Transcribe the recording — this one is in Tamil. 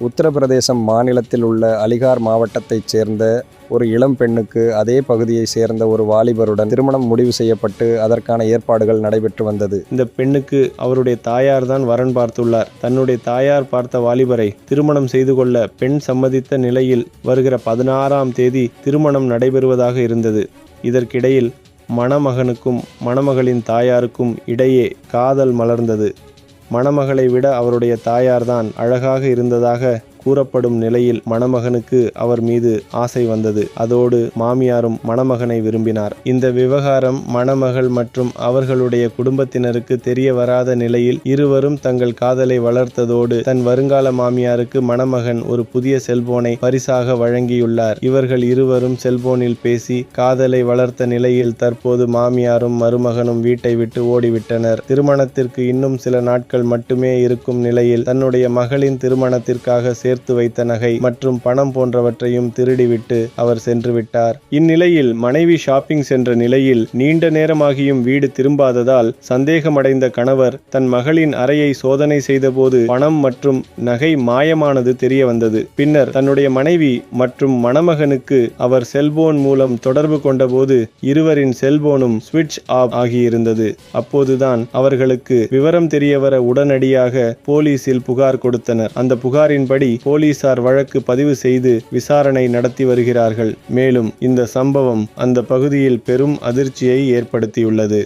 உத்தரப்பிரதேசம் மாநிலத்தில் உள்ள அலிகார் மாவட்டத்தைச் சேர்ந்த ஒரு இளம் பெண்ணுக்கு அதே பகுதியைச் சேர்ந்த ஒரு வாலிபருடன் திருமணம் முடிவு செய்யப்பட்டு அதற்கான ஏற்பாடுகள் நடைபெற்று வந்தது. இந்த பெண்ணுக்கு அவருடைய தாயார் தான் வரன் பார்த்துள்ளார். தன்னுடைய தாயார் பார்த்த வாலிபரை திருமணம் செய்து கொள்ள பெண் சம்மதித்த நிலையில் வருகிற பதினாறாம் தேதி திருமணம் நடைபெறுவதாக இருந்தது. இதற்கிடையில் மணமகனுக்கும் மணமகளின் தாயாருக்கும் இடையே காதல் மலர்ந்தது. மணமகளை விட அவருடைய தாயார்தான் அழகாக இருந்ததாக கூறப்படும் நிலையில் மணமகனுக்கு அவர் மீது ஆசை வந்தது. அதோடு மாமியாரும் மணமகனை விரும்பினார். இந்த விவகாரம் மணமகள் மற்றும் அவர்களுடைய குடும்பத்தினருக்கு தெரிய வராத நிலையில் இருவரும் தங்கள் காதலை வளர்த்ததோடு தன் வருங்கால மாமியாருக்கு மணமகன் ஒரு புதிய செல்போனை பரிசாக வழங்கியுள்ளார். இவர்கள் இருவரும் செல்போனில் பேசி காதலை வளர்த்த நிலையில் தற்போது மாமியாரும் மருமகனும் வீட்டை விட்டு ஓடிவிட்டனர். திருமணத்திற்கு இன்னும் சில நாட்கள் மட்டுமே இருக்கும் நிலையில் தன்னுடைய மகளின் திருமணத்திற்காக சேர்த்து வைத்த நகை மற்றும் பணம் போன்றவற்றையும் திருடிவிட்டு அவர் சென்றுவிட்டார் இந்நிலையில் மனைவி ஷாப்பிங் சென்ற நிலையில் நீண்ட நேரமாகியும் வீடு திரும்பாததால் சந்தேகமடைந்த கணவர் தன் மகளின் அறையை சோதனை செய்தபோது பணம் மற்றும் நகை மாயமானது தெரிய வந்தது பின்னர் தன்னுடைய மனைவி மற்றும் மணமகனுக்கு அவர் செல்போன் மூலம் தொடர்பு கொண்டபோது இருவரின் செல்போனும் சுவிட்ச் ஆஃப் ஆகியிருந்தது. அப்போதுதான் அவர்களுக்கு விவரம் தெரியவர உடனடியாக போலீசில் புகார் கொடுத்தனர். அந்த புகாரின்படி போலீசார் வழக்கு பதிவு செய்து விசாரணை நடத்தி வருகிறார்கள். மேலும் இந்த சம்பவம் அந்த பகுதியில் பெரும் அதிர்ச்சியை ஏற்படுத்தியுள்ளது.